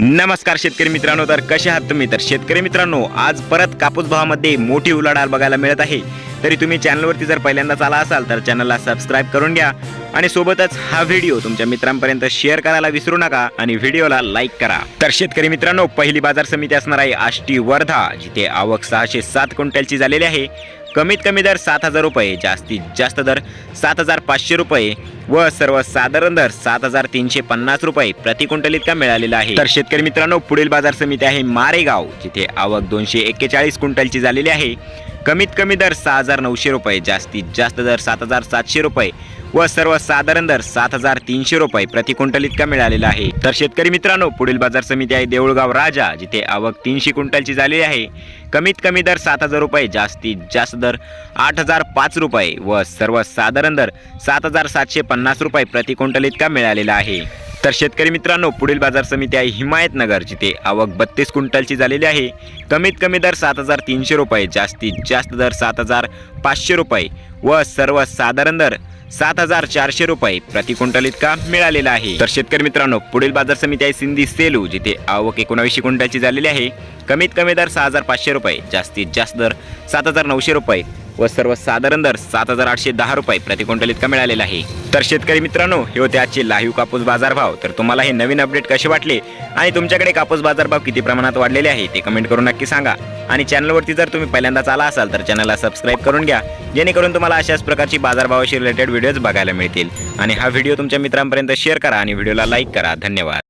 नमस्कार शेतकरी मित्रांनो तर कसे आहात तुम्ही? तर शेतकरी मित्रांनो आज परत कापूस भावामध्ये मोठी उलाढाल बघायला मिळत आहे. तरी तुम्ही चॅनलवरती जर पहिल्यांदाच आला असाल तर चॅनलला सबस्क्राईब करून घ्या आणि सोबतच हा व्हिडिओ तुमच्या मित्रांपर्यंत शेअर करायला विसरू नका आणि व्हिडिओला लाईक करा. तर शेतकरी मित्रांनो पहिली बाजार समिती असणार आहे आष्टी वर्धा जिथे आवक सहाशे सात क्विंटलची झालेली आहे. कमीत कमी दर सात हजार रुपये जास्तीत जास्त दर सात हजार पाचशे रुपये व सर्वसाधारण दर सात हजार तीनशे पन्नास रुपये प्रति क्विंटल इतका मिळालेला आहे. तर शेतकरी मित्रांनो पुढील बाजार समिती आहे मारेगाव जिथे आवक दोनशे एक्केचाळीस क्विंटलची झालेली आहे. कमीत कमी दर सहा हजार नऊशे रुपये जास्तीत जास्त दर सात हजार सातशे रुपये व सर्वसाधारण दर सात हजार तीनशे रुपये प्रति क्विंटल इतका मिळालेला आहे. तर शेतकरी मित्रांनो पुढील बाजार समिती आहे देऊळगाव राजा जिथे आवक तीनशे क्विंटलची झालेली आहे. कमीत कमी दर सात हजार रुपये जास्तीत जास्त दर आठ हजार पाच रुपये व सर्वसाधारण दर सात हजार सातशे पन्नास रुपये प्रति क्विंटल इतका मिळालेला आहे. तर शेतकरी मित्रांनो पुढील बाजार समिती आहे हिमायतनगर जिथे आवक बत्तीस क्विंटलची झालेली आहे. कमीत कमी दर सात हजार तीनशे रुपये जास्तीत जास्त दर सात हजार पाचशे रुपये व सर्वसाधारण दर सात हजार चारशे रुपये प्रति क्विंटल इतका मिळालेला आहे. तर शेतकरी मित्रांनो पुढील बाजार समिती आहे सिंधी सेलू जिथे आवक एकोणावीसशे क्विंटलची झालेली आहे. कमीत कमी दर सहा हजार पाचशे रुपये जास्तीत जास्त दर सात हजार नऊशे रुपये व सर्वसाधारण दर सात हजार आठशे दहा रुपये प्रति क्विंटल इतका मिळालेला आहे. तर शेतकरी मित्रांनो हे होते आजचे लाईव्ह कापूस बाजारभाव. तर तुम्हाला हे नवीन अपडेट कसे वाटले आणि तुमच्याकडे कापूस बाजारभाव किती प्रमाणात वाढलेले आहे ते कमेंट करून नक्की सांगा. आणि चॅनलवरती जर तुम्ही पहिल्यांदाच आला असाल तर चॅनलला सबस्क्राईब करून घ्या जेणेकरून तुम्हाला अशाच प्रकारची बाजारभावाशी रिलेटेड व्हिडिओज बघायला मिळतील. आणि हा व्हिडिओ तुमच्या मित्रांपर्यंत शेअर करा आणि व्हिडिओला लाईक करा. धन्यवाद.